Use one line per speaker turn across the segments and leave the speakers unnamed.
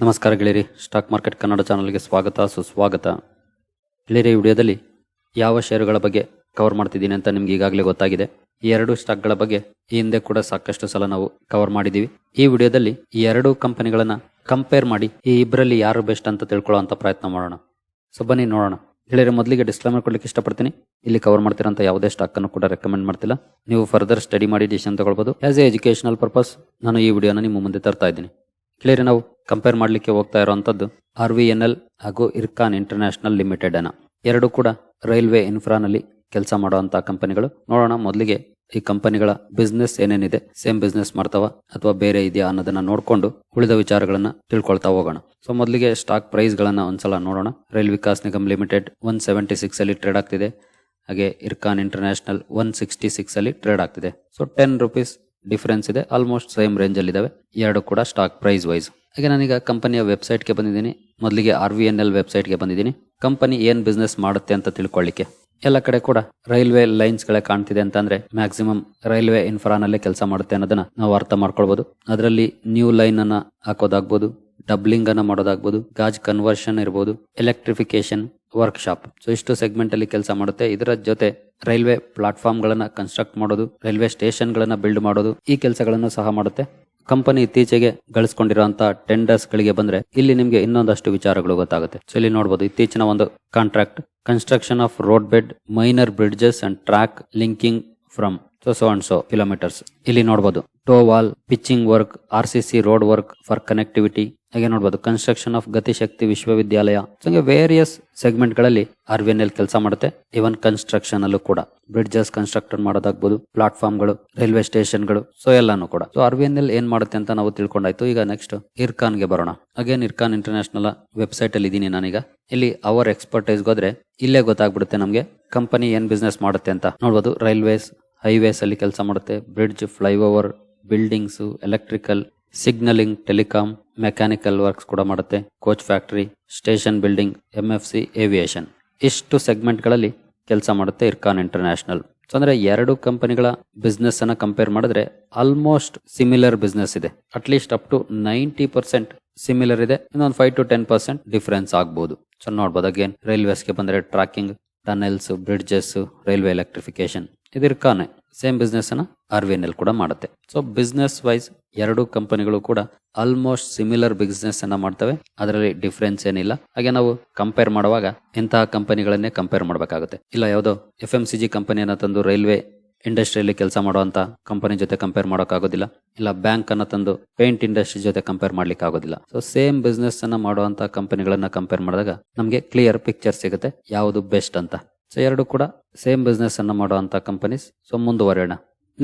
ನಮಸ್ಕಾರ ಗೆಳೆಯರಿ, stock market Kannada ಚಾನಲ್ಗೆ ಸ್ವಾಗತ, ಸುಸ್ವಾಗತ. ಗೆಳೆಯರಿ ವಿಡಿಯೋದಲ್ಲಿ ಯಾವ ಷೇರುಗಳ ಬಗ್ಗೆ ಕವರ್ ಮಾಡ್ತಿದ್ದೀನಿ ಅಂತ ನಿಮ್ಗೆ ಈಗಾಗಲೇ ಗೊತ್ತಾಗಿದೆ. ಈ ಎರಡು ಸ್ಟಾಕ್ಗಳ ಬಗ್ಗೆ ಈ ಹಿಂದೆ ಕೂಡ ಸಾಕಷ್ಟು ಸಲ ನಾವು ಕವರ್ ಮಾಡಿದ್ದೀವಿ. ಈ ವಿಡಿಯೋದಲ್ಲಿ ಈ ಎರಡು ಕಂಪನಿಗಳನ್ನ ಕಂಪೇರ್ ಮಾಡಿ ಈ ಇಬ್ಬರಲ್ಲಿ ಯಾರು ಬೆಸ್ಟ್ ಅಂತ ತಿಳ್ಕೊಳ್ಳೋ ಪ್ರಯತ್ನ ಮಾಡೋಣ. ಸೊ ಬನ್ನಿ ನೋಡೋಣ. ಗೆಳೆಯರಿ, ಮೊದಲಿಗೆ ಡಿಸ್ಕ್ಲೈಮರ್ ಕೊಡ್ಲಿಕ್ಕೆ ಇಷ್ಟಪಡ್ತೀನಿ. ಇಲ್ಲಿ ಕವರ್ ಮಾಡ್ತಿರೋಂಥ ಯಾವುದೇ ಸ್ಟಾಕ್ ಅನ್ನು ಕೂಡ ರೆಕಮೆಂಡ್ ಮಾಡ್ತಿಲ್ಲ. ನೀವು ಫರ್ದರ್ ಸ್ಟಡಿ ಮಾಡಿ ಡಿಸಿಷನ್ ತಗೊಳ್ಬೋದು. ಆಸ್ ಎ ಎಜುಕೇಶನಲ್ ಪರ್ಪಸ್ ನಾನು ಈ ವಿಡಿಯೋನ ನಿಮ್ಮ ಮುಂದೆ ತರ್ತಾ ಇದ್ದೀನಿ. ಕ್ಲಿಯರ್ ನಾವು ಕಂಪೇರ್ ಮಾಡಲಿಕ್ಕೆ ಹೋಗ್ತಾ ಇರುವಂತದ್ದು ಆರ್ ವಿ ಎನ್ ಎಲ್ ಹಾಗೂ ಇರ್ಕಾನ್ ಇಂಟರ್ನ್ಯಾಷನಲ್ ಲಿಮಿಟೆಡ್ ಅನ್ನ. ಎರಡು ಕೂಡ ರೈಲ್ವೆ ಇನ್ಫ್ರಾನಲ್ಲಿ ಕೆಲಸ ಮಾಡುವಂತಹ ಕಂಪನಿಗಳು ನೋಡೋಣ, ಮೊದಲಿಗೆ ಈ ಕಂಪನಿಗಳ ಬಿಸ್ನೆಸ್ ಏನೇನಿದೆ ಸೇಮ್ ಬಿಸ್ನೆಸ್ ಮಾಡ್ತಾವ ಅಥವಾ ಬೇರೆ ಇದೆಯಾ ಅನ್ನೋದನ್ನ ನೋಡ್ಕೊಂಡು ಉಳಿದ ವಿಚಾರಗಳನ್ನ ತಿಳ್ಕೊಳ್ತಾ ಹೋಗೋಣ. ಸೊ ಮೊದಲಿಗೆ ಸ್ಟಾಕ್ ಪ್ರೈಸ್ ಗಳನ್ನ ಒಂದ್ಸಲ ನೋಡೋಣ. Rail Vikas Nigam limited one seventy six ಅಲ್ಲಿ ಟ್ರೇಡ್ ಆಗ್ತಿದೆ. ಹಾಗೆ Ircon international one sixty six ಅಲ್ಲಿ ಟ್ರೇಡ್ ಆಗ್ತಿದೆ. ಸೊ ಟೆನ್ ರುಪೀಸ್ ಡಿಫರೆನ್ಸ್ ಇದೆ. ಆಲ್ಮೋಸ್ಟ್ ಸೇಮ್ ರೇಂಜ್ ಅಲ್ಲಿ ಇದಾವೆ. ಎರಡು ಕೂಡ ಸ್ಟಾಕ್ ಪ್ರೈಸ್ ವೈಸ್ ಹಾಗೆ ನಾನೀಗ ಕಂಪನಿಯ ವೆಬ್ಸೈಟ್ಗೆ ಬಂದಿದ್ದೀನಿ. ಮೊದಲಿಗೆ ಆರ್ ವಿ ಎನ್ ಎಲ್ ವೆಬ್ಸೈಟ್ಗೆ ಬಂದಿದ್ದೀನಿ. ಕಂಪನಿ ಏನು ಬಿಸ್ನೆಸ್ ಮಾಡುತ್ತೆ ಅಂತ ತಿಳ್ಕೊಳ್ಳಿಕ್ಕೆ. ಎಲ್ಲ ಕಡೆ ಕೂಡ ರೈಲ್ವೆ ಲೈನ್ಸ್ ಗಳೇ ಕಾಣ್ತಿದೆ ಅಂತಂದ್ರೆ ಮ್ಯಾಕ್ಸಿಮಮ್ ರೈಲ್ವೆ ಇನ್ಫ್ರಾನಲ್ಲೇ ಕೆಲಸ ಮಾಡುತ್ತೆ ಅನ್ನೋದನ್ನ ನಾವು ಅರ್ಥ ಮಾಡ್ಕೊಳ್ಬಹುದು ಅದರಲ್ಲಿ ನ್ಯೂ ಲೈನ್ ಅನ್ನ ಹಾಕೋದಾಗ್ಬೋದು. ಡಬ್ಲಿಂಗ್ ಅನ್ನ ಮಾಡೋದಾಗ್ಬೋದು. ಗಾಜ್ ಕನ್ವರ್ಷನ್ ಇರ್ಬೋದು. ಎಲೆಕ್ಟ್ರಿಫಿಕೇಶನ್ ವರ್ಕ್ಶಾಪ್ ಸೊ ಇಷ್ಟು ಸೆಗ್ಮೆಂಟ್ ಅಲ್ಲಿ ಕೆಲಸ ಮಾಡುತ್ತೆ. ಇದರ ಜೊತೆ ರೈಲ್ವೆ ಪ್ಲಾಟ್ಫಾರ್ಮ್ ಗಳನ್ನ ಕನ್ಸ್ಟ್ರಕ್ಟ್ ಮಾಡೋದು, ರೈಲ್ವೆ ಸ್ಟೇಷನ್ ಗಳನ್ನ ಬಿಲ್ಡ್ ಮಾಡೋದು, ಈ ಕೆಲಸಗಳನ್ನು ಸಹ ಮಾಡುತ್ತೆ. ಕಂಪನಿ ಇತ್ತೀಚೆಗೆ ಗಳಿಸ್ಕೊಂಡಿರುವಂತಹ ಟೆಂಡರ್ಸ್ ಗಳಿಗೆ ಬಂದ್ರೆ ಇಲ್ಲಿ ನಿಮಗೆ ಇನ್ನೊಂದಷ್ಟು ವಿಚಾರಗಳು ಗೊತ್ತಾಗುತ್ತೆ. ಸೊ ಇಲ್ಲಿ ನೋಡಬಹುದು ಇತ್ತೀಚಿನ ಒಂದು contract construction of road bed minor bridges and track linking from so so and so kilometres ಇಲ್ಲಿ ನೋಡಬಹುದು toe wall pitching work R C C road work for connectivity ಹಾಗೆ ನೋಡಬಹುದು ಕನ್ಸ್ಟ್ರಕ್ಷನ್ ಆಫ್ ಗತಿಶಕ್ತಿ ವಿಶ್ವವಿದ್ಯಾಲಯ ಹಂಗೆ ವೇರಿಯಸ್ ಸೆಗ್ಮೆಂಟ್ಗಳಲ್ಲಿ ಆರ್ ವಿ ಎನ್ ಎಲ್ ಕೆಲಸ ಮಾಡುತ್ತೆ. Even construction ಅಲ್ಲೂ ಕೂಡ. ಬ್ರಿಡ್ಜಸ್ ಕನ್ಸ್ಟ್ರಕ್ಟ್ ಮಾಡೋದಾಗ್ಬೋದು. ಪ್ಲಾಟ್ಫಾರ್ಮ್ಗಳು ರೈಲ್ವೆ ಸ್ಟೇಷನ್ಗಳು ಸೊ ಎಲ್ಲಾನು ಕೂಡ. So R V N L ಏನ್ ಮಾಡುತ್ತೆ ಅಂತ ನಾವು ತಿಳ್ಕೊಂಡಾಯ್ತು. ಈಗ ನೆಕ್ಸ್ಟ್ ಇರ್ಕಾನ್ಗೆ ಬರೋಣ. ಅಗೇನ್ ಇರ್ಕಾನ್ ಇಂಟರ್ನ್ಯಾಷನಲ್ ವೆಬ್ಸೈಟ್ ಅಲ್ಲಿ ಇದೀನಿ ನಾನೀಗ. ಇಲ್ಲಿ ಅವರ್ ಎಕ್ಸ್ಪರ್ಟೈಸ್ ಹೋದ್ರೆ ಇಲ್ಲೇ ಗೊತ್ತಾಗ್ಬಿಡುತ್ತೆ ನಮಗೆ. ಕಂಪನಿ ಏನ್ ಬಿಸ್ನೆಸ್ ಮಾಡುತ್ತೆ ಅಂತ. ನೋಡ್ಬೋದು. ರೈಲ್ವೇಸ್ ಹೈವೇಸ್ ಅಲ್ಲಿ ಕೆಲಸ ಮಾಡುತ್ತೆ. Bridge, flyover, buildings, electrical, signalling, telecom, mechanical works ಕೂಡ ಮಾಡುತ್ತೆ. Coach factory, station building M F C aviation. ಇಷ್ಟು ಸೆಗ್ಮೆಂಟ್ಗಳಲ್ಲಿ ಕೆಲಸ ಮಾಡುತ್ತೆ ಇರ್ಕಾನ್ ಇಂಟರ್ನ್ಯಾಷನಲ್. ಸೊ ಅಂದ್ರೆ ಎರಡು ಕಂಪನಿಗಳ ಬಿಸ್ನೆಸ್ ಅನ್ನ ಕಂಪೇರ್ ಮಾಡಿದ್ರೆ ಆಲ್ಮೋಸ್ಟ್ ಸಿಮಿಲರ್ ಬಿಸ್ನೆಸ್ ಇದೆ. At least up to ninety percent similar ಇದೆ. ಇನ್ನೊಂದು five to ten percent difference ಆಗ್ಬಹುದು ಸೊ ನೋಡ್ಬೋದು ಅಗೇನ್ ರೈಲ್ವೇಸ್ಗೆ ಬಂದ್ರೆ tracking tunnels bridges railway electrification ಇದು ಇರ್ಕಾನೆ ಸೇಮ್ ಬಿಸ್ನೆಸ್ ಅನ್ನ ಆರ್ ವಿ ಎನ್ ಕೂಡ ಮಾಡುತ್ತೆ. ಸೊ ಬಿಸ್ನೆಸ್ ವೈಸ್ ಎರಡು ಕಂಪನಿಗಳು ಕೂಡ ಆಲ್ಮೋಸ್ಟ್ ಸಿಮಿಲರ್ ಬಿಸ್ನೆಸ್ ಅನ್ನ ಮಾಡ್ತವೆ. ಅದರಲ್ಲಿ ಡಿಫ್ರೆನ್ಸ್ ಏನಿಲ್ಲ. ಹಾಗೆ ನಾವು ಕಂಪೇರ್ ಮಾಡುವಾಗ ಇಂತಹ ಕಂಪನಿಗಳನ್ನೇ ಕಂಪೇರ್ ಮಾಡಬೇಕಾಗುತ್ತೆ. ಇಲ್ಲ ಯಾವುದೋ ಎಫ್ ಎಂ ಸಿ ಜಿ ಕಂಪನಿಯನ್ನ ತಂದು ರೈಲ್ವೆ ಇಂಡಸ್ಟ್ರಿಯಲ್ಲಿ ಕೆಲಸ ಮಾಡುವಂತ ಕಂಪನಿ ಜೊತೆ ಕಂಪೇರ್ ಮಾಡೋಕ್ಕಾಗೋದಿಲ್ಲ. ಇಲ್ಲ ಬ್ಯಾಂಕ್ ಅನ್ನ ತಂದು ಪೇಂಟ್ ಇಂಡಸ್ಟ್ರಿ ಜೊತೆ ಕಂಪೇರ್ ಮಾಡ್ಲಿಕ್ಕೆ ಆಗೋದಿಲ್ಲ ಸೊ ಸೇಮ್ ಬಿಸ್ನೆಸ್ ಅನ್ನ ಮಾಡುವಂತ ಕಂಪನಿಗಳನ್ನ ಕಂಪೇರ್ ಮಾಡಿದಾಗ ನಮಗೆ ಕ್ಲಿಯರ್ ಪಿಕ್ಚರ್ ಸಿಗುತ್ತೆ ಯಾವುದು ಬೆಸ್ಟ್ ಅಂತ. ಸೊ ಎರಡು ಕೂಡ ಸೇಮ್ ಬಿಸ್ನೆಸ್ ಅನ್ನ ಮಾಡುವಂತ ಕಂಪನೀಸ್ ಸೊ ಮುಂದುವರೆಯೋಣ.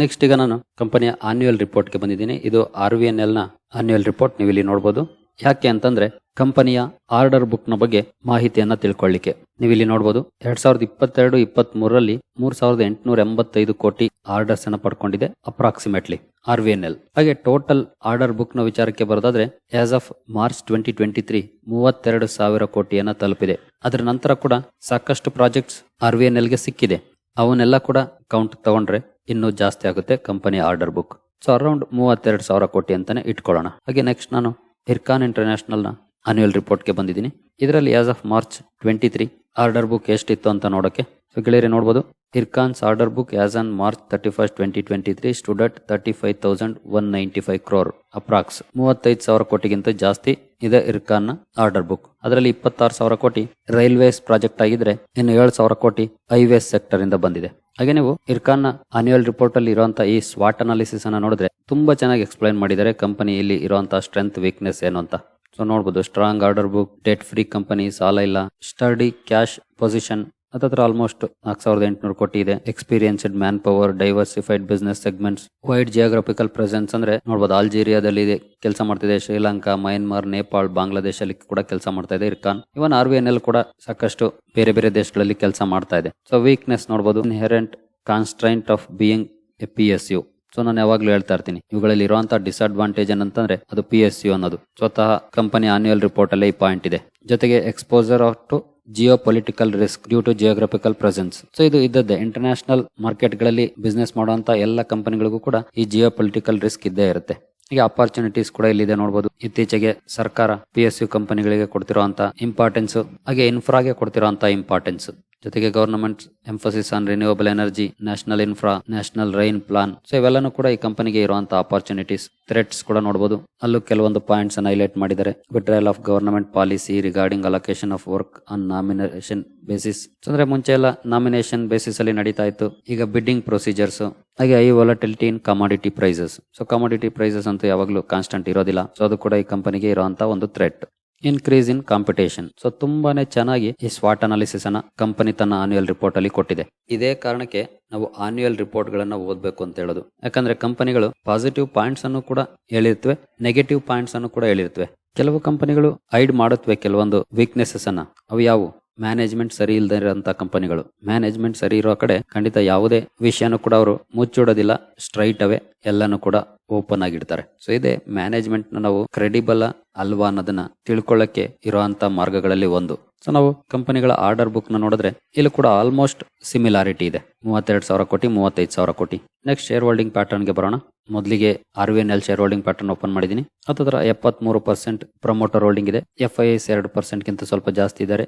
ನೆಕ್ಸ್ಟ್ ಈಗ ನಾನು ಕಂಪನಿಯ ಆನ್ಯುವಲ್ ರಿಪೋರ್ಟ್ಗೆ ಬಂದಿದ್ದೀನಿ. ಇದು ಆರ್ ವಿ ಎನ್ ಎಲ್ನ ಆನ್ಯುಯಲ್ ರಿಪೋರ್ಟ್ ನೀವು ಇಲ್ಲಿ ನೋಡಬಹುದು ಯಾಕೆ ಅಂತಂದ್ರೆ ಕಂಪನಿಯ ಆರ್ಡರ್ ಬುಕ್ನ ಬಗ್ಗೆ ಮಾಹಿತಿಯನ್ನ ತಿಳ್ಕೊಳ್ಳಿಕ್ಕೆ. ನೀವು ಇಲ್ಲಿ ನೋಡಬಹುದು ಎರಡ್ ಸಾವಿರದ ಇಪ್ಪತ್ತೆರಡು ಇಪ್ಪತ್ತ್ ಮೂರರಲ್ಲಿ ಮೂರ್ ಸಾವಿರದ ಎಂಟುನೂರ ಎಂಬತ್ತೈದು ಕೋಟಿ ಆರ್ಡರ್ಸ್ ಅನ್ನ ಪಡ್ಕೊಂಡಿದೆ, approximately, R V N L. ಹಾಗೆ ಟೋಟಲ್ ಆರ್ಡರ್ ಬುಕ್ನ ವಿಚಾರಕ್ಕೆ ಬರೋದಾದ್ರೆ as of March twenty twenty three ಮೂವತ್ತೆರಡು ಸಾವಿರ ಕೋಟಿಯನ್ನ ತಲುಪಿದೆ. ಅದರ ನಂತರ ಕೂಡ ಸಾಕಷ್ಟು ಪ್ರಾಜೆಕ್ಟ್ಸ್ ಆರ್ ವಿ ಎನ್ ಎಲ್ಗೆ ಸಿಕ್ಕಿದೆ. ಅವನ್ನೆಲ್ಲ ಕೂಡ ಕೌಂಟ್ ತಗೊಂಡ್ರೆ ಇನ್ನೂ ಜಾಸ್ತಿ ಆಗುತ್ತೆ company order book. So around ಮೂವತ್ತೆರಡು ಸಾವಿರ ಕೋಟಿ ಅಂತಾನೆ ಇಟ್ಕೊಳ್ಳೋಣ. ಹಾಗೆ ನೆಕ್ಸ್ಟ್ ನಾನು ಇರ್ಕಾನ್ ಇಂಟರ್ನ್ಯಾಷನಲ್ನ ನ ಅನ್ಯುವಲ್ ರಿಪೋರ್ಟ್ಗೆ ಬಂದಿದ್ದೀನಿ. ಇದರಲ್ಲಿ as of March twenty three order book ಎಷ್ಟಿತ್ತು ಅಂತ ನೋಡೋಕೆ ಸೊ ಗೆಳೆಯರೆ ನೋಡಬಹುದು ಇರ್ಕಾನ್ಸ್ order book as on March thirty first twenty twenty three student thirty five thousand one ninety five crore approx ಮೂವತ್ತೈದು ಸಾವಿರ ಕೋಟಿಗಿಂತ ಜಾಸ್ತಿ ಇದೆ ಇರ್ಕಾನ್ನ ಆರ್ಡರ್ ಬುಕ್ ಅದರಲ್ಲಿ ಇಪ್ಪತ್ತಾರು ಸಾವಿರ ಕೋಟಿ ರೈಲ್ವೇಸ್ ಪ್ರಾಜೆಕ್ಟ್ ಆಗಿದ್ರೆ, ಇನ್ನು ಏಳು ಸಾವಿರ ಕೋಟಿ ಹೈವೇಸ್ ಸೆಕ್ಟರ್ ಇಂದ ಬಂದಿದೆ. ಹಾಗೆ ನೀವು ಇರ್ಕಾನ್ನ ಆನ್ಯುವಲ್ ರಿಪೋರ್ಟ್ ಅಲ್ಲಿ ಇರುವಂತಹ ಈ ಸ್ವಾಟ್ ಅನಾಲಿಸಿಸ್ ಅನ್ನ ನೋಡಿದ್ರೆ ತುಂಬಾ ಚೆನ್ನಾಗಿ ಎಕ್ಸ್ಪ್ಲೈನ್ ಮಾಡಿದ್ದಾರೆ ಕಂಪನಿಯಲ್ಲಿ ಇರುವಂತಹ ಸ್ಟ್ರೆಂತ್ ವೀಕ್ನೆಸ್ ಏನು ಅಂತ. ಸೊ ನೋಡಬಹುದು strong order book debt free company ಸಾಲ ಇಲ್ಲ ಸ್ಟಡಿ ಕ್ಯಾಶ್ ಪೊಸಿಷನ್ ಹತ್ರ ಆಲ್ಮೋಸ್ಟ್ ನಾಲ್ಕು ಸಾವಿರದ ಎಂಟುನೂರು ಕೋಟಿ ಇದೆ. Experienced manpower diversified business segments wide geographical presence ಅಂದ್ರೆ ನೋಡಬಹುದು ಆಲ್ಜೀರಿಯಾದಲ್ಲಿ ಕೆಲಸ ಮಾಡ್ತಿದೆ ಶ್ರೀಲಂಕಾ ಮಯನ್ಮಾರ್ ನೇಪಾಳ್ ಬಾಂಗ್ಲಾದೇಶಲ್ಲಿ ಕೂಡ ಕೆಲಸ ಮಾಡ್ತಾ ಇದೆ Ircon even R V N L ಕೂಡ ಸಾಕಷ್ಟು ಬೇರೆ ಬೇರೆ ದೇಶಗಳಲ್ಲಿ ಕೆಲಸ ಮಾಡ್ತಾ ಇದೆ. ಸೊ ವೀಕ್ನೆಸ್ ನೋಡಬಹುದು inherent constraint of being a P S U so ನಾನು ಯಾವಾಗ್ಲೂ ಹೇಳ್ತಾ ಇರ್ತೀನಿ, ಇವುಗಳಲ್ಲಿ ಇರುವಂತಹ ಡಿಸ್ಅಡ್ವಾಂಟೇಜ್ ಏನಂತಂದ್ರೆ ಅದು ಪಿ ಎಸ್ ಯು ಅನ್ನೋದು. ಸ್ವತಃ ಕಂಪನಿ ಆನ್ಯುವಲ್ ರಿಪೋರ್ಟ್ ಅಲ್ಲೇ ಈ ಪಾಯಿಂಟ್ ಇದೆ. ಜೊತೆಗೆ exposure of to geopolitical risk due to geographical presence so ಇದು ಇದ್ದದ್ದೇ. ಇಂಟರ್ನ್ಯಾಷನಲ್ ಮಾರ್ಕೆಟ್ಗಳಲ್ಲಿ ಬಿಸ್ನೆಸ್ ಮಾಡುವಂತ ಎಲ್ಲ ಕಂಪನಿಗಳಿಗೂ ಕೂಡ ಈ ಜಿಯೋ ಪೊಲಿಟಿಕಲ್ ರಿಸ್ಕ್ ಇದ್ದೇ ಇರುತ್ತೆ. ಈಗ ಅಪಾರ್ಚುನಿಟೀಸ್ ಕೂಡ ಇಲ್ಲಿದೆ ನೋಡಬಹುದು ಇತ್ತೀಚೆಗೆ ಸರ್ಕಾರ ಪಿ ಎಸ್ ಯು ಕಂಪನಿಗಳಿಗೆ ಕೊಡ್ತಿರುವಂತ ಇಂಪಾರ್ಟೆನ್ಸ್ ಹಾಗೆ ಇನ್ಫ್ರಾಗೆ ಕೊಡ್ತಿರುವಂತ ಇಂಪಾರ್ಟೆನ್ಸ್ ಜೊತೆಗೆ government emphasis on renewable energy national infra national rail plan so ಇವೆಲ್ಲನೂ ಕೂಡ ಈ ಕಂಪನಿಗೆ ಇರುವಂತಹ ಆಪರ್ಚುನಿಟೀಸ್ ಥ್ರೆಟ್ಸ್ ಕೂಡ ನೋಡಬಹುದು ಅಲ್ಲೂ ಕೆಲವೊಂದು ಪಾಯಿಂಟ್ಸ್ ಅನ್ನು ಹೈಲೈಟ್ ಮಾಡಿದ್ದಾರೆ. Withdrawal of government policy regarding allocation of work on nomination basis ಅಂದ್ರೆ ಮುಂಚೆ ಎಲ್ಲ ನಾಮಿನೇಷನ್ ಬೇಸಿಸ್ ಅಲ್ಲಿ ನಡೀತಾ ಇತ್ತು. ಈಗ ಬಿಡ್ಡಿಂಗ್ ಪ್ರೊಸೀಜರ್ಸ್ ಹಾಗೆ I volatility in commodity prices so commodity prices ಅಂತೂ ಯಾವಾಗಲೂ ಕಾನ್ಸ್ಟೆಂಟ್ ಇರೋದಿಲ್ಲ. ಸೊ ಅದು ಕೂಡ ಈ ಕಂಪನಿಗೆ ಇರುವಂತಹ ಒಂದು threat increase in competition so ತುಂಬಾನೇ ಚೆನ್ನಾಗಿ ಈ ಸ್ವಾಟ್ ಅನಾಲಿಸಿಸ್ ಅನ್ನ ಕಂಪನಿ ತನ್ನ ಆನ್ಯುಯಲ್ ರಿಪೋರ್ಟ್ ಅಲ್ಲಿ ಕೊಟ್ಟಿದೆ. ಇದೇ ಕಾರಣಕ್ಕೆ ನಾವು ಆನ್ಯುಯಲ್ ರಿಪೋರ್ಟ್ ಗಳನ್ನ ಓದಬೇಕು ಅಂತ ಹೇಳೋದು. ಯಾಕಂದ್ರೆ ಕಂಪನಿಗಳು ಪಾಸಿಟಿವ್ ಪಾಯಿಂಟ್ಸ್ ಅನ್ನು ಕೂಡ ಹೇಳಿರ್ತವೆ ನೆಗೆಟಿವ್ ಪಾಯಿಂಟ್ಸ್ ಅನ್ನು ಕೂಡ ಹೇಳಿರ್ತವೆ. ಕೆಲವು ಕಂಪನಿಗಳು ಐಡ್ ಮಾಡುತ್ತವೆ, ಕೆಲವೊಂದು ವೀಕ್ನೆಸಸ್ ಅನ್ನ. ಅವು ಯಾವುವು ಮ್ಯಾನೇಜ್ಮೆಂಟ್ ಸರಿ ಇಲ್ಲದೆ ಇರೋಂಥ ಕಂಪನಿಗಳು. ಮ್ಯಾನೇಜ್ಮೆಂಟ್ ಸರಿ ಇರೋ ಕಡೆ ಖಂಡಿತ ಯಾವುದೇ ವಿಷಯನೂ ಕೂಡ ಅವರು ಮುಚ್ಚಿಡೋದಿಲ್ಲ. ಸ್ಟ್ರೈಟ್ ಅವೇ ಎಲ್ಲಾನು ಕೂಡ ಓಪನ್ ಆಗಿಡ್ತಾರೆ. ಸೊ ಇದೆ ಮ್ಯಾನೇಜ್ಮೆಂಟ್ನ ನಾವು ಕ್ರೆಡಿಬಲ್ ಅಲ್ವಾ ಅನ್ನೋದನ್ನ ತಿಳ್ಕೊಳ್ಳಕ್ಕೆ ಇರುವಂತ ಮಾರ್ಗಗಳಲ್ಲಿ ಒಂದು. ಸೊ ನಾವು ಕಂಪನಿಗಳ ಆರ್ಡರ್ ಬುಕ್ನ ನೋಡಿದ್ರೆ ಇಲ್ಲಿ ಕೂಡ ಆಲ್ಮೋಸ್ಟ್ ಸಿಮಿಲಾರಿಟಿ ಇದೆ. ಮೂವತ್ತೆರಡು ಸಾವಿರ ಕೋಟಿ, ಮೂವತ್ತೈದು ಸಾವಿರ ಕೋಟಿ. ನೆಕ್ಸ್ಟ್ ಶೇರ್ ಹೋಲ್ಡಿಂಗ್ ಪ್ಯಾಟರ್ನ್ಗೆ ಬರೋಣ. ಮೊದಲಿಗೆ R V N L shareholding pattern open ಮಾಡಿದೀನಿ. ಹತ್ತತ್ರ ಎಪ್ಪತ್ಮೂರು ಪರ್ಸೆಂಟ್ ಪ್ರಮೋಟರ್ ಹೋಲ್ಡಿಂಗ್ ಇದೆ. ಎಫ್ ಐ ಎಸ್ ಎರಡು ಪರ್ಸೆಂಟ್ ಗಿಂತ ಸ್ವಲ್ಪ ಜಾಸ್ತಿ ಇದ್ದಾರೆ.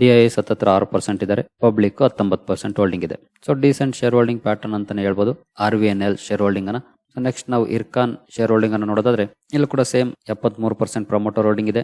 ಡಿ ಐ ಎಸ್ ಹತ್ತತ್ರ ಆರು ಪರ್ಸೆಂಟ್ ಇದ್ದಾರೆ ಪಬ್ಲಿಕ್ ಹತ್ತೊಂಬತ್ತು ಪರ್ಸೆಂಟ್ ಹೋಲ್ಡಿಂಗ್ ಇದೆ. So decent share holding pattern ಅಂತಾನೆ ಹೇಳ್ಬೋದು R V N L shareholding ಅನ್ನ ನೆಕ್ಸ್ಟ್ ನಾವು ಇರ್ಕಾನ್ ಶೇರ್ ಹೋಲ್ಡಿಂಗ್ ಅನ್ನು ನೋಡೋದಾದ್ರೆ, ಇಲ್ಲಿ ಕೂಡ ಸೇಮ್ ಎಪ್ಪತ್ಮೂರು ಪರ್ಸೆಂಟ್ ಪ್ರಮೋಟರ್ ಹೋಲ್ಡಿಂಗ್ ಇದೆ.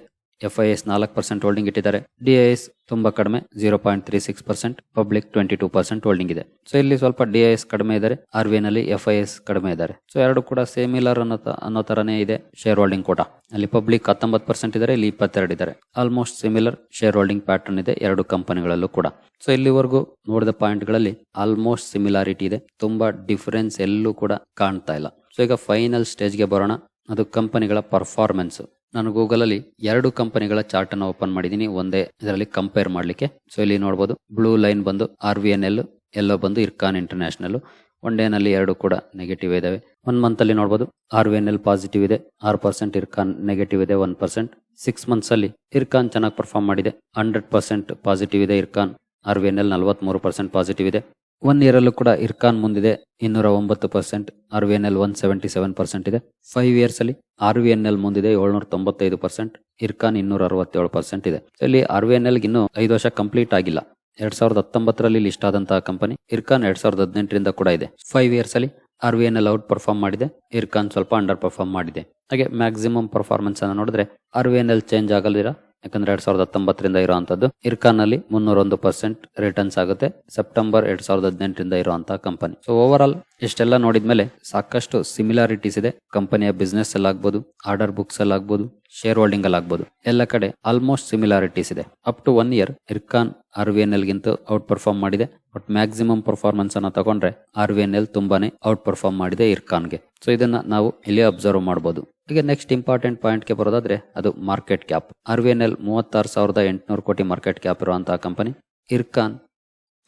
ಎಫ್ ಐ ಎಸ್ ನಾಲ್ಕು ಪರ್ಸೆಂಟ್ ಹೋಲ್ಡಿಂಗ್ ಇಟ್ಟಿದ್ದಾರೆ. ಡಿ ಐ ಎಸ್ ತುಂಬಾ ಕಡಿಮೆ zero point three six percent public twenty two percent holding ಇದೆ. ಸೊ ಇಲ್ಲಿ ಸ್ವಲ್ಪ ಡಿ ಐ ಎಸ್ ಕಡಿಮೆ ಇದ್ದಾರೆ ಆರ್ ವಿ ನಲ್ಲಿ ಎಫ್ ಐ ಎಸ್ ಕಡಿಮೆ ಇದ್ದಾರೆ. ಸೊ ಎರಡು ಕೂಡ ಸೇಮಿಲರ್ ಅನ್ನೋ ಅನ್ನೋ ತರನೇ ಇದೆ ಶೇರ್ ಹೋಲ್ಡಿಂಗ್ ಕೂಡ ಅಲ್ಲಿ ಪಬ್ಲಿಕ್ ಹತ್ತೊಂಬತ್ತು ಪರ್ಸೆಂಟ್ ಇದ್ದಾರೆ, ಇಲ್ಲಿ ಇಪ್ಪತ್ತೆರಡು ಇದ್ದಾರೆ. Almost similar share holding pattern ಇದೆ, ಎರಡು ಕಂಪನಿಗಳಲ್ಲೂ ಕೂಡ. ಸೊ ಇಲ್ಲಿವರೆಗೂ ನೋಡಿದ ಪಾಯಿಂಟ್ಗಳಲ್ಲಿ ಆಲ್ಮೋಸ್ಟ್ ಸಿಮಿಲಾರಿಟಿ ಇದೆ, ತುಂಬಾ ಡಿಫರೆನ್ಸ್ ಎಲ್ಲೂ ಕೂಡ ಕಾಣ್ತಾ ಇಲ್ಲ. ಸೊ ಈಗ ಫೈನಲ್ ಸ್ಟೇಜ್ಗೆ ಬರೋಣ, ಅದು ಕಂಪನಿಗಳ ಪರ್ಫಾರ್ಮೆನ್ಸ್ ನಾನು ಗೂಗಲ್ ಅಲ್ಲಿ ಎರಡು ಕಂಪನಿಗಳ ಚಾರ್ಟ್ ಅನ್ನು ಓಪನ್ ಮಾಡಿದೀನಿ ಒಂದೇ ಇದರಲ್ಲಿ ಕಂಪೇರ್ ಮಾಡ್ಲಿಕ್ಕೆ. ಸೊ ಇಲ್ಲಿ ನೋಡಬಹುದು ಬ್ಲೂ ಲೈನ್ ಬಂದು ಆರ್ ವಿ ಎನ್ ಎಲ್, ಎಲ್ಲೋ ಬಂದು ಇರ್ಕಾನ್ ಇಂಟರ್ನ್ಯಾಷನಲ್, ಒನ್ ಡೇ ನಲ್ಲಿ ಎರಡು ಕೂಡ ನೆಗೆಟಿವ್ ಇದಾವೆ. ಒನ್ ಮಂತ್ ಅಲ್ಲಿ ನೋಡಬಹುದು R V N L positive ಇದೆ, ಆರು ಪರ್ಸೆಂಟ್ ಇರ್ಕಾನ್ ನೆಗೆಟಿವ್ ಇದೆ, ಒನ್ ಪರ್ಸೆಂಟ್. ಸಿಕ್ಸ್ ಮಂತ್ಸ್ ಅಲ್ಲಿ ಇರ್ಕಾನ್ ಚೆನ್ನಾಗಿ ಪರ್ಫಾರ್ಮ್ ಮಾಡಿದೆ, ಹಂಡ್ರೆಡ್ ಪರ್ಸೆಂಟ್ ಪಾಸಿಟಿವ್ ಇದೆ Ircon, R V N L ನಲವತ್ಮೂರು ಪರ್ಸೆಂಟ್ ಪಾಸಿಟಿವ್ ಇದೆ. ಒನ್ ಇಯರ್ ಅಲ್ಲೂ ಕೂಡ ಇರ್ಕಾನ್ ಮುಂದಿದೆ. ಇನ್ನೂರ ಒಂಬತ್ತು percent R V N L one seventy seven percent ಇದೆ. ಫೈವ್ ಇಯರ್ಸ್ ಅಲ್ಲಿ ಆರ್ ವಿ ಎನ್ ಎಲ್ ಮುಂದಿದೆ, ಏಳ್ನೂರ ತೊಂಬತ್ತೈದು ಪರ್ಸೆಂಟ್ ಇರ್ಕಾನ್ ಇನ್ನೂರ ಅರವತ್ತೇಳು ಪರ್ಸೆಂಟ್ ಇದೆ. ಇಲ್ಲಿ ಆರ್ ವಿ ಎನ್ ಎಲ್ ಇನ್ನೂ ಐದು ವರ್ಷ ಕಂಪ್ಲೀಟ್ ಆಗಿಲ್ಲ. ಎರಡ್ ಸಾವಿರದ ಹತ್ತೊಂಬತ್ತರಲ್ಲಿ ಲಿಸ್ಟ್ ಆದಂತಹ ಕಂಪನಿ ಇರ್ಕಾನ್ ಎರಡ್ ಸಾವಿರದ ಹದಿನೆಂಟರಿಂದ ಕೂಡ ಇದೆ. ಫೈವ್ ಇಯರ್ಸ್ ಅಲ್ಲಿ R V N L outperform ಮಾಡಿದೆ. ಇರ್ಕಾನ್ ಸ್ವಲ್ಪ ಅಂಡರ್ ಪರ್ಫಾರ್ಮ್ ಮಾಡಿದೆ. ಹಾಗೆ ಮ್ಯಾಕ್ಸಿಮಮ್ ಪರ್ಫಾರ್ಮೆನ್ಸ್ ಅನ್ನು ನೋಡಿದ್ರೆ R V N L change ಆಗಲಿರ ಯಾಕಂದ್ರೆ ಎರಡ್ ಸಾವಿರದ ಹತ್ತೊಂಬತ್ತರಿಂದ ಇರುವಂತದ್ದು ಇರ್ಕಾನ್ ಅಲ್ಲಿ ಮುನ್ನೂರೊಂದು ಪರ್ಸೆಂಟ್ ರಿಟರ್ನ್ಸ್ ಆಗುತ್ತೆ. ಸೆಪ್ಟೆಂಬರ್ ಎರಡ್ ಸಾವಿರದ ಹದಿನೆಂಟರಿಂದ ಇರುವಂತಹ ಕಂಪನಿ ಸೊ ಓವರ್ ಆಲ್ ಇಷ್ಟೆಲ್ಲ ನೋಡಿದ್ಮೇಲೆ ಸಾಕಷ್ಟು ಸಿಮಿಲಾರಿಟೀಸ್ ಇದೆ. ಕಂಪನಿಯ ಬಿಸ್ನೆಸ್ ಅಲ್ಲಿ ಆಗ್ಬೋದು ಆರ್ಡರ್ ಬುಕ್ಸ್ ಅಲ್ಲಿ ಆಗ್ಬೋದು ಶೇರ್ ಹೋಲ್ಡಿಂಗ್ ಅಲ್ಲಿ ಆಗ್ಬೋದು. ಎಲ್ಲ ಕಡೆ ಆಲ್ಮೋಸ್ಟ್ ಸಿಮಿಲಾರಿಟೀಸ್ ಇದೆ. Up to one year Ircon R V N L ಗಿಂತ ಔಟ್ ಪರ್ಫಾರ್ಮ್ ಮಾಡಿದೆ. ಬಟ್ ಮ್ಯಾಕ್ಸಿಮಮ್ ಪರ್ಫಾರ್ಮೆನ್ಸ್ ಅನ್ನ ತಗೊಂಡ್ರೆ ಆರ್ ವಿ ಎನ್ ಎಲ್ ತುಂಬಾನೇ ಔಟ್ ಪರ್ಫಾರ್ಮ್ ಮಾಡಿದೆ ಇರ್ಕಾನ್ಗೆ. ಸೊ ಇದನ್ನ ನಾವು ಇಲ್ಲಿ ಅಬ್ಸರ್ವ್ ಮಾಡಬಹುದು ಈಗ ನೆಕ್ಸ್ಟ್ ಇಂಪಾರ್ಟೆಂಟ್ ಪಾಯಿಂಟ್ಗೆ ಬರೋದಾದ್ರೆ ಅದು market cap R V N L ಮೂವತ್ತಾರು ಸಾವಿರದ ಎಂಟುನೂರು ಕೋಟಿ ಮಾರ್ಕೆಟ್ ಕ್ಯಾಪ್ ಇರುವಂತಹ ಕಂಪನಿ ಇರ್ಕಾನ್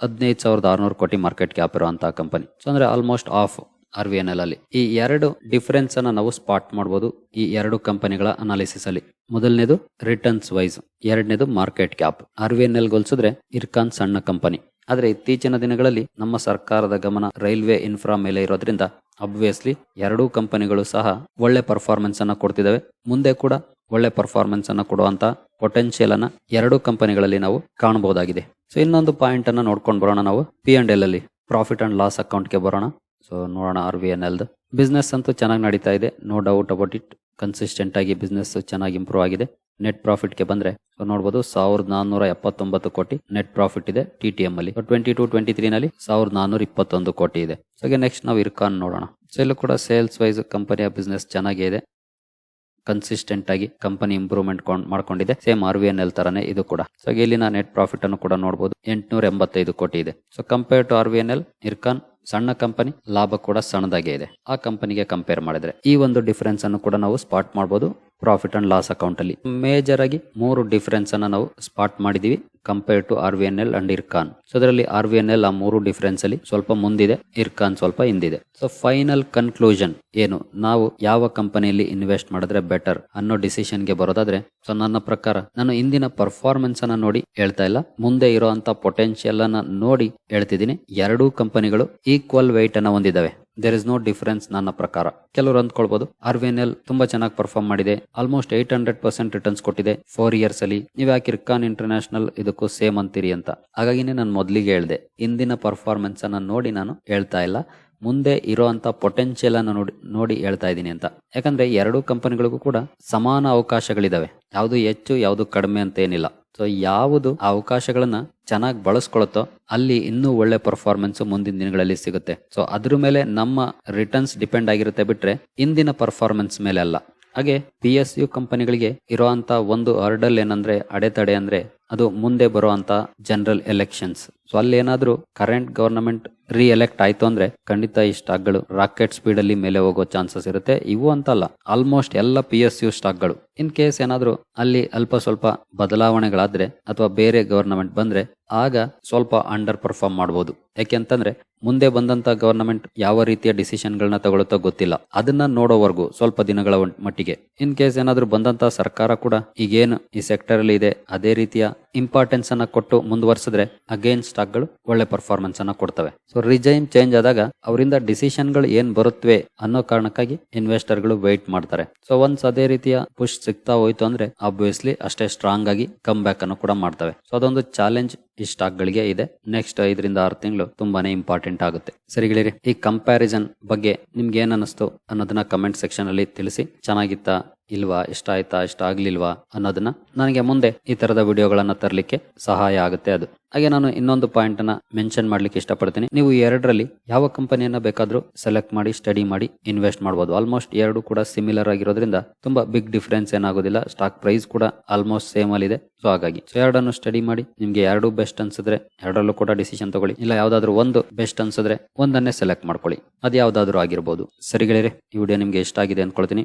ಹದಿನೈದು ಸಾವಿರದ ಆರುನೂರು ಕೋಟಿ ಮಾರ್ಕೆಟ್ ಕ್ಯಾಪ್ ಇರುವಂತಹ ಕಂಪನಿ ಸೊ ಅಂದ್ರೆ almost half R V N L ಅಲ್ಲಿ. ಈ ಎರಡು ಡಿಫರೆನ್ಸ್ ಅನ್ನ ನಾವು ಸ್ಪಾಟ್ ಮಾಡಬಹುದು ಈ ಎರಡು ಕಂಪನಿಗಳ ಅನಾಲಿಸಿಸ್ ಅಲ್ಲಿ. ಮೊದಲನೇದು ರಿಟರ್ನ್ಸ್ ವೈಸ್ ಎರಡನೇದು market cap R V N L ಹೋಲಿಸಿದ್ರೆ ಇರ್ಕಾನ್ ಸಣ್ಣ ಕಂಪನಿ ಆದ್ರೆ ಇತ್ತೀಚಿನ ದಿನಗಳಲ್ಲಿ ನಮ್ಮ ಸರ್ಕಾರದ ಗಮನ ರೈಲ್ವೆ ಇನ್ಫ್ರಾ ಮೇಲೆ ಇರೋದ್ರಿಂದ ಅಬ್ವಿಯಸ್ಲಿ ಎರಡೂ ಕಂಪನಿಗಳು ಸಹ ಒಳ್ಳೆ ಪರ್ಫಾರ್ಮೆನ್ಸ್ ಅನ್ನು ಕೊಡ್ತಿದ್ದಾವೆ ಮುಂದೆ ಕೂಡ ಒಳ್ಳೆ ಪರ್ಫಾರ್ಮೆನ್ಸ್ ಅನ್ನು ಕೊಡುವಂತ ಪೊಟೆನ್ಶಿಯಲ್ ಅನ್ನ ಎರಡೂ ಕಂಪನಿಗಳಲ್ಲಿ ನಾವು ಕಾಣಬಹುದಾಗಿದೆ ಸೊ ಇನ್ನೊಂದು ಪಾಯಿಂಟ್ ಅನ್ನ ನೋಡ್ಕೊಂಡು ಬರೋಣ ನಾವು ಪಿ ಅಂಡ್ ಎಲ್ ಅಲ್ಲಿ. ಪ್ರಾಫಿಟ್ ಅಂಡ್ ಲಾಸ್ ಅಕೌಂಟ್ಗೆ ಬರೋಣ. ಸೊ ನೋಡೋಣ ಆರ್ ವಿ ಎನ್ ಎಲ್ದು ಬಿಸ್ನೆಸ್ ಅಂತೂ ಚೆನ್ನಾಗಿ ನಡೀತಾ ಇದೆ. No doubt about it consistent ಆಗಿ ಬಿಸ್ನೆಸ್ ಚೆನ್ನಾಗಿ ಇಂಪ್ರೂವ್ ಆಗಿದೆ. ನೆಟ್ ಪ್ರಾಫಿಟ್ಗೆ ಬಂದ್ರೆ ಸೊ ನೋಡಬಹುದು ಸಾವಿರದ ನಾನ್ನೂರ ಎಪ್ಪತ್ತೊಂಬತ್ತು ಕೋಟಿ ನೆಟ್ ಪ್ರಾಫಿಟ್ ಇದೆ ಟಿ ಟಿ ಎಂ ಅಲ್ಲಿ. ಟ್ವೆಂಟಿ ಟು ಟ್ವೆಂಟಿ ತ್ರೀ ನಲ್ಲಿ ಸಾವಿರದ ನಾನ್ನೂರ ಇಪ್ಪತ್ತೊಂದು ಕೋಟಿ ಇದೆ. ಸೊ ನೆಕ್ಸ್ಟ್ ನಾವು ಇರ್ಕಾನ್ ನೋಡೋಣ. ಸೊ ಇಲ್ಲೂ ಕೂಡ ಸೇಲ್ಸ್ ವೈಸ್ ಕಂಪನಿಯ ಬಿಸ್ನೆಸ್ ಚೆನ್ನಾಗೇ ಇದೆ. ಕನ್ಸಿಸ್ಟೆಂಟ್ ಆಗಿ ಕಂಪನಿ ಇಂಪ್ರೂವ್ಮೆಂಟ್ ಮಾಡ್ಕೊಂಡಿದೆ. Same R V N L ತರನೇ ಇದು ಕೂಡ. ಸೊ ಇಲ್ಲಿನ ನೆಟ್ ಪ್ರಾಫಿಟ್ ಅನ್ನು ಕೂಡ ನೋಡಬಹುದು ಎಂಟುನೂರ ಎಂಬತ್ತೈದು ಕೋಟಿ ಇದೆ. So compare to R V N L Ircon ಸಣ್ಣ ಕಂಪನಿ ಲಾಭ ಕೂಡ ಸಣ್ಣದಾಗೆ ಇದೆ. ಆ ಕಂಪನಿಗೆ ಕಂಪೇರ್ ಮಾಡಿದ್ರೆ ಈ ಒಂದು ಡಿಫರೆನ್ಸ್ ಅನ್ನು ಕೂಡ ನಾವು ಸ್ಪಾಟ್ ಮಾಡಬಹುದು ಪ್ರಾಫಿಟ್ ಅಂಡ್ ಲಾಸ್ ಅಕೌಂಟ್ ಅಲ್ಲಿ. ಮೇಜರ್ ಆಗಿ ಮೂರು ಡಿಫರೆನ್ಸ್ ಅನ್ನ ನಾವು ಸ್ಪಾಟ್ ಮಾಡಿದೀವಿ compare to R V N L and Ircon so ಅದರಲ್ಲಿ ಆರ್ ವಿ ಎನ್ ಎಲ್ ಆ ಮೂರು ಡಿಫರೆನ್ಸ್ ಅಲ್ಲಿ ಸ್ವಲ್ಪ ಮುಂದಿದೆ ಇರ್ಕಾನ್ ಸ್ವಲ್ಪ ಹಿಂದಿದೆ. ಸೊ ಫೈನಲ್ ಕನ್ಕ್ಲೂಷನ್ ಏನು? ನಾವು ಯಾವ ಕಂಪನಿಯಲ್ಲಿ ಇನ್ವೆಸ್ಟ್ ಮಾಡಿದ್ರೆ ಬೆಟರ್ ಅನ್ನೋ ಡಿಸಿಷನ್ಗೆ ಬರೋದಾದ್ರೆ ಸೊ ನನ್ನ ಪ್ರಕಾರ ನಾನು ಇಂದಿನ ಪರ್ಫಾರ್ಮೆನ್ಸ್ ಅನ್ನ ನೋಡಿ ಹೇಳ್ತಾ ಇಲ್ಲ. ಮುಂದೆ ಇರುವಂತ ಪೊಟೆನ್ಶಿಯಲ್ ಅನ್ನ ನೋಡಿ ಹೇಳ್ತಿದ್ದೀನಿ. ಎರಡೂ ಕಂಪನಿಗಳು ಈಕ್ವಲ್ ವೆಯ್ಟ್ ಅನ್ನ ಹೊಂದಿದ್ದಾವೆ. ದೇರ್ ಇಸ್ ನೋ ಡಿಫರೆನ್ಸ್ ನನ್ನ ಪ್ರಕಾರ. ಕೆಲವರು ಅಂದ್ಕೊಳ್ಬಹುದು ಆರ್ ವಿ ಎನ್ ಎಲ್ ತುಂಬಾ ಚೆನ್ನಾಗಿ ಪರ್ಫಾರ್ಮ್ ಮಾಡಿದೆ. Almost eight hundred percent returns ಕೊಟ್ಟಿದೆ ಫೋರ್ ಇಯರ್ಸ್ ಅಲ್ಲಿ. ನೀವು ಯಾಕೆ ಇಂಟರ್ನ್ಯಾಷನಲ್ ಇದಕ್ಕೂ ಸೇಮ್ ಅಂತೀರಿ ಅಂತ. ಹಾಗಾಗಿನೇ ನಾನು ಮೊದಲಿಗೆ ಹೇಳಿದೆ, ಇಂದಿನ ಪರ್ಫಾರ್ಮೆನ್ಸ್ ಅನ್ನ ನೋಡಿ ನಾನು ಹೇಳ್ತಾ ಇಲ್ಲ. ಮುಂದೆ ಇರುವಂತ ಪೊಟೆನ್ಷಿಯಲ್ ಅನ್ನು ನೋಡಿ ನೋಡಿ ಹೇಳ್ತಾ ಇದ್ದೀನಿ ಅಂತ. ಯಾಕಂದ್ರೆ ಎರಡೂ ಕಂಪನಿಗಳಿಗೂ ಕೂಡ ಸಮಾನ ಅವಕಾಶಗಳಿದಾವೆ. ಯಾವುದು ಹೆಚ್ಚು, ಯಾವುದು ಕಡಿಮೆ ಅಂತ ಏನಿಲ್ಲ. ಸೊ ಯಾವುದು ಆ ಅವಕಾಶಗಳನ್ನ ಚೆನ್ನಾಗಿ ಬಳಸ್ಕೊಳತ್ತೋ ಅಲ್ಲಿ ಇನ್ನೂ ಒಳ್ಳೆ ಪರ್ಫಾರ್ಮೆನ್ಸ್ ಮುಂದಿನ ದಿನಗಳಲ್ಲಿ ಸಿಗುತ್ತೆ. ಸೊ ಅದ್ರ ಮೇಲೆ ನಮ್ಮ ರಿಟರ್ನ್ಸ್ ಡಿಪೆಂಡ್ ಆಗಿರುತ್ತೆ ಬಿಟ್ರೆ ಇಂದಿನ ಪರ್ಫಾರ್ಮೆನ್ಸ್ ಮೇಲೆ ಅಲ್ಲ. ಹಾಗೆ ಪಿ ಎಸ್ ಯು ಕಂಪನಿಗಳಿಗೆ ಇರುವಂತ ಒಂದು ಹರ್ಡಲ್ ಏನಂದ್ರೆ ಅಡೆತಡೆ ಅಂದ್ರೆ ಅದು ಮುಂದೆ ಬರುವಂತ ಜನರಲ್ ಎಲೆಕ್ಷನ್ಸ್ ಸೊ ಅಲ್ಲಿ ಏನಾದ್ರೂ ಕರೆಂಟ್ ಗವರ್ನಮೆಂಟ್ ರೀ ಎಲೆಕ್ಟ್ ಆಯ್ತು ಅಂದ್ರೆ ಖಂಡಿತ ಈ ಸ್ಟಾಕ್ಗಳು ರಾಕೆಟ್ ಸ್ಪೀಡ್ ಅಲ್ಲಿ ಮೇಲೆ ಹೋಗೋ ಚಾನ್ಸಸ್ ಇರುತ್ತೆ. ಇವು ಅಂತಲ್ಲ ಆಲ್ಮೋಸ್ಟ್ ಎಲ್ಲ ಪಿ ಎಸ್ ಯು ಸ್ಟಾಕ್ಗಳು. ಇನ್ ಕೇಸ್ ಏನಾದರೂ ಅಲ್ಲಿ ಅಲ್ಪ ಸ್ವಲ್ಪ ಬದಲಾವಣೆಗಳಾದ್ರೆ ಅಥವಾ ಬೇರೆ ಗವರ್ನಮೆಂಟ್ ಬಂದ್ರೆ ಆಗ ಸ್ವಲ್ಪ ಅಂಡರ್ ಪರ್ಫಾರ್ಮ್ ಮಾಡಬಹುದು ಯಾಕೆಂತಂದ್ರೆ ಮುಂದೆ ಬಂದಂತ ಗವರ್ನಮೆಂಟ್ ಯಾವ ರೀತಿಯ ಡಿಸಿಷನ್ ಗಳನ್ನ ತಗೊಳುತ್ತೋ ಗೊತ್ತಿಲ್ಲ. ಅದನ್ನ ನೋಡೋವರೆಗೂ ಸ್ವಲ್ಪ ದಿನಗಳ ಮಟ್ಟಿಗೆ. ಇನ್ ಕೇಸ್ ಏನಾದರೂ ಬಂದಂತ ಸರ್ಕಾರ ಕೂಡ ಈಗೇನು ಈ ಸೆಕ್ಟರ್ ಅಲ್ಲಿ ಇದೆ, ಅದೇ ರೀತಿಯ ಇಂಪಾರ್ಟೆನ್ಸ್ ಅನ್ನ ಕೊಟ್ಟು ಮುಂದುವರ್ಸಿದ್ರೆ ಅಗೇನ್ ಸ್ಟಾಕ್ಗಳು ಒಳ್ಳೆ ಪರ್ಫಾರ್ಮೆನ್ಸ್ ಅನ್ನ ಕೊಡ್ತವೆ. ಸೊ ರಿಜೈಮ್ ಚೇಂಜ್ ಆದಾಗ ಅವರಿಂದ ಡಿಸಿಷನ್ಗಳು ಏನ್ ಬರುತ್ತವೆ ಅನ್ನೋ ಕಾರಣಕ್ಕಾಗಿ ಇನ್ವೆಸ್ಟರ್ಗಳು ವೆಯ್ಟ್ ಮಾಡ್ತಾರೆ. ಸೊ ಒನ್ಸ್ ಅದೇ ರೀತಿಯ ಪುಷ್ ಸಿಗ್ತಾ ಹೋಯ್ತು ಅಂದ್ರೆ ಆಬ್ವಿಯಸ್ಲಿ ಅಷ್ಟೇ ಸ್ಟ್ರಾಂಗ್ ಆಗಿ ಕಮ್ ಬ್ಯಾಕ್ ಅನ್ನು ಕೂಡ ಮಾಡ್ತವೆ. ಸೊ ಅದೊಂದು ಚಾಲೆಂಜ್ ಈ ಸ್ಟಾಕ್ ಗಳಿಗೆ ಇದೆ. ನೆಕ್ಸ್ಟ್ ಐದರಿಂದ ಆರು ತಿಂಗಳು ತುಂಬಾನೇ ಇಂಪಾರ್ಟೆಂಟ್ ಆಗುತ್ತೆ. ಸರಿ ಗೆಳೆಯರೆ, ಈ ಕಂಪ್ಯಾರಿಸನ್ ಬಗ್ಗೆ ನಿಮ್ಗೆ ಏನ್ ಅನ್ನಿಸ್ತು ಅನ್ನೋದನ್ನ ಕಮೆಂಟ್ ಸೆಕ್ಷನ್ ಅಲ್ಲಿ ತಿಳಿಸಿ. ಚೆನ್ನಾಗಿತ್ತಾ ಇಲ್ವಾ, ಇಷ್ಟ ಆಯ್ತಾ, ಇಷ್ಟ ಆಗ್ಲಿಲ್ವಾ ಅನ್ನೋದನ್ನ ನನಗೆ ಮುಂದೆ ಈ ತರದ ವಿಡಿಯೋಗಳನ್ನ ತರಲಿಕ್ಕೆ ಸಹಾಯ ಆಗುತ್ತೆ ಅದು. ಹಾಗೆ ನಾನು ಇನ್ನೊಂದು ಪಾಯಿಂಟ್ ಅನ್ನ ಮೆನ್ಷನ್ ಮಾಡ್ಲಿಕ್ಕೆ ಇಷ್ಟಪಡ್ತೀನಿ. ನೀವು ಎರಡರಲ್ಲಿ ಯಾವ ಕಂಪನಿಯನ್ನ ಬೇಕಾದ್ರೂ ಸೆಲೆಕ್ಟ್ ಮಾಡಿ ಸ್ಟಡಿ ಮಾಡಿ ಇನ್ವೆಸ್ಟ್ ಮಾಡಬಹುದು ಆಲ್ಮೋಸ್ಟ್ ಎರಡು ಕೂಡ ಸಿಮಿಲರ್ ಆಗಿರೋದ್ರಿಂದ ತುಂಬಾ ಬಿಗ್ ಡಿಫರೆನ್ಸ್ ಏನಾಗೋದಿಲ್ಲ. ಸ್ಟಾಕ್ ಪ್ರೈಸ್ ಕೂಡ ಆಲ್ಮೋಸ್ಟ್ ಸೇಮ್ ಅಲ್ಲಿ ಇದೆ. ಸೊ ಹಾಗಾಗಿ ಸೊ, ಎರಡನ್ನು ಸ್ಟಡಿ ಮಾಡಿ, ನಿಮ್ಗೆ ಎರಡು ಬೆಸ್ಟ್ ಅನ್ಸಿದ್ರೆ ಎರಡರಲ್ಲೂ ಕೂಡ ಡಿಸಿಷನ್ ತಗೊಳ್ಳಿ. ಇಲ್ಲ ಯಾವ್ದಾದ್ರು ಒಂದು ಬೆಸ್ಟ್ ಅನ್ಸಿದ್ರೆ ಒಂದನ್ನೇ ಸೆಲೆಕ್ಟ್ ಮಾಡ್ಕೊಳ್ಳಿ. ಅದು ಯಾವ್ದಾದ್ರು ಆಗಿರ್ಬೋದು. ಸರಿ ಗೆಳೆಯರೆ, ಈ ವಿಡಿಯೋ ನಿಮ್ಗೆ ಇಷ್ಟ ಆಗಿದೆ ಅನ್ಕೊಳ್ತೀನಿ